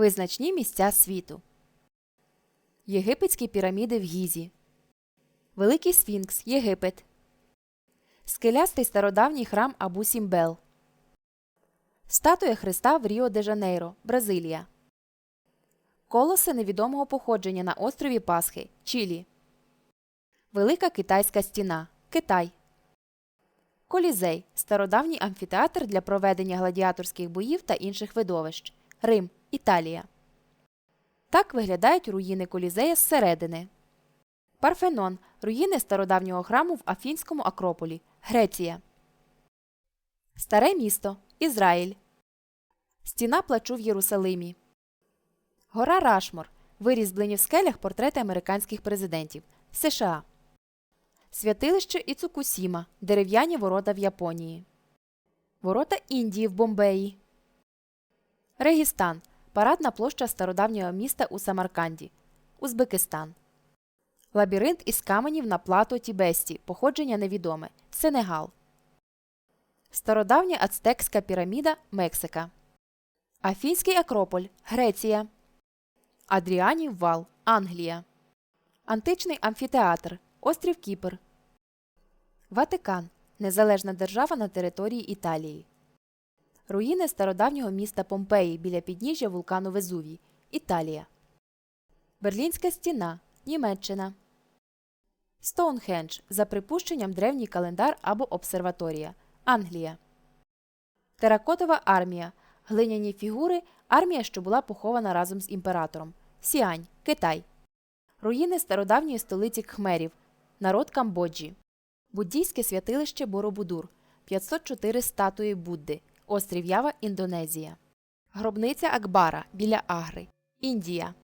Визначні місця світу. Єгипетські піраміди в Гізі. Великий Сфінкс, Єгипет. Скелястий стародавній храм Абу Сімбел. Статуя Христа в Ріо де Жанейро, Бразилія. Колоси невідомого походження на острові Пасхи, Чилі. Велика китайська стіна, Китай. Колізей стародавній амфітеатр для проведення гладіаторських боїв та інших видовищ. Рим, Італія. Так виглядають руїни Колізея зсередини. Парфенон руїни стародавнього храму в Афінському Акрополі, Греція. Старе місто Ізраїль. Стіна плачу в Єрусалимі. Гора Рашмор. Вирізблені в скелях портрети американських президентів США. Святилище Іцукусіма. Дерев'яні ворота в Японії. Ворота Індії в Бомбеї. Регістан. Парадна площа стародавнього міста у Самарканді. Узбекистан. Лабіринт із каменів на плато Тібесті. Походження невідоме. Сенегал. Стародавня ацтекська піраміда Мексика. Афінський Акрополь Греція. Адріанів вал Англія. Античний амфітеатр Острів Кіпр. Ватикан. Незалежна держава на території Італії. Руїни стародавнього міста Помпеї біля підніжжя вулкану Везувій. Італія. Берлінська стіна. Німеччина. Стоунхендж. За припущенням древній календар або обсерваторія. Англія. Теракотова армія. Глиняні фігури. Армія, що була похована разом з імператором. Сіань. Китай. Руїни стародавньої столиці Кхмерів. Народ Камбоджі. Буддійське святилище Боробудур. 504 статуї Будди. Острів Ява, Індонезія. Гробниця Акбара біля Агри. Індія.